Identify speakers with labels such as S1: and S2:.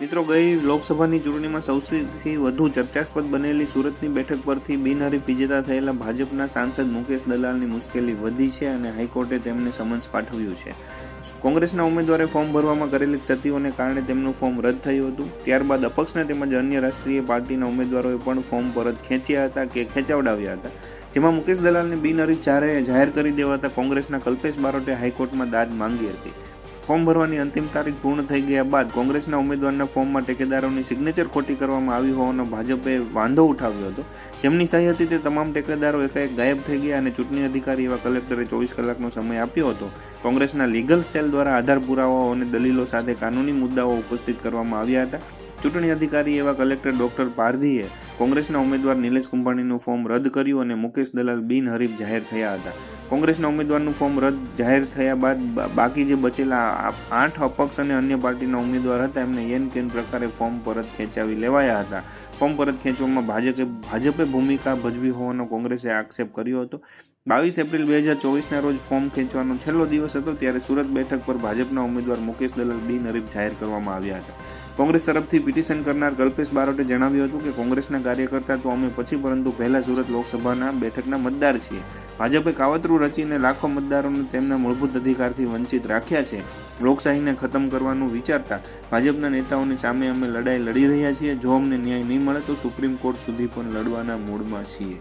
S1: મિત્રો, ગઈ લોકસભાની ચૂંટણીમાં સૌથી વધુ ચર્ચાસ્પદ બનેલી સુરતની બેઠક પરથી બિનહરીફ વિજેતા થયેલા ભાજપના સાંસદ મુકેશ દલાલની મુશ્કેલી વધી છે અને હાઈકોર્ટે તેમને સમન્સ પાઠવ્યું છે. કોંગ્રેસના ઉમેદવારે ફોર્મ ભરવામાં કરેલી ક્ષતિઓને કારણે તેમનું ફોર્મ રદ થયું હતું. ત્યારબાદ અપક્ષના તેમજ અન્ય રાષ્ટ્રીય પાર્ટીના ઉમેદવારોએ પણ ફોર્મ પરત ખેંચ્યા હતા કે ખેંચાવડાવ્યા હતા. જેમાં મુકેશ દલાલને બિનહરીફ જાહેર કરી દેવાતા કોંગ્રેસના કલ્પેશ બારોટે હાઈકોર્ટમાં દાદ માંગી હતી. ફોર્મ ભરવાની અંતિમ તારીખ પૂર્ણ થઈ ગયા બાદ કોંગ્રેસના ઉમેદવારના ફોર્મમાં ટેકેદારોની સિગ્નેચર ખોટી કરવામાં આવી હોવાનો ભાજપે વાંધો ઉઠાવ્યો હતો. જેમની સહી હતી તે તમામ ટેકેદારો એકાએક ગાયબ થઈ ગયા અને ચૂંટણી અધિકારી એવા કલેક્ટરે ચોવીસ કલાકનો સમય આપ્યો હતો. કોંગ્રેસના લીગલ સેલ દ્વારા આધાર પુરાવાઓ અને દલીલો સાથે કાનૂની મુદ્દાઓ ઉપસ્થિત કરવામાં આવ્યા હતા. ચૂંટણી અધિકારી એવા કલેક્ટર ડોક્ટર પારધીએ કોંગ્રેસના ઉમેદવાર નિલેશ કુંભાણીનું ફોર્મ રદ કર્યું અને મુકેશ દલાલ બિનહરીફ જાહેર થયા હતા. કોંગ્રેસના ઉમેદવારનું ફોર્મ રદ જાહેર થયા બાદ બાકી જે બચેલા આઠ અપક્ષ અને અન્ય પાર્ટીના ઉમેદવાર હતા, એમને એન કેન પ્રકારે ફોર્મ પરત ખેંચાવી લેવાયા હતા. ફોર્મ પરત ખેંચવામાં ભાજપે ભાજપે ભૂમિકા ભજવી હોવાનો કોંગ્રેસે આક્ષેપ કર્યો હતો. બાવીસ એપ્રિલ બે હજાર ચોવીસના રોજ ફોર્મ ખેંચવાનો છેલ્લો દિવસ હતો, ત્યારે સુરત બેઠક પર ભાજપના ઉમેદવાર મુકેશ દલાલ બિનહરીફ જાહેર કરવામાં આવ્યા હતા. કોંગ્રેસ તરફથી પિટિશન કરનાર કલ્પેશ બારોટે જણાવ્યું હતું કે કોંગ્રેસના કાર્યકર્તા તો અમે પછી, પરંતુ પહેલા સુરત લોકસભાના બેઠકના મતદાર છીએ. ભાજપે કાવતરું રચીને લાખો મતદારોને તેમના મૂળભૂત અધિકારથી વંચિત રાખ્યા છે. લોકશાહીને ખતમ કરવાનું વિચારતા ભાજપના નેતાઓની સામે અમે લડાઈ લડી રહ્યા છીએ. જો અમને ન્યાય નહીં મળે તો સુપ્રીમ કોર્ટ સુધી પણ લડવાના મૂડમાં છીએ.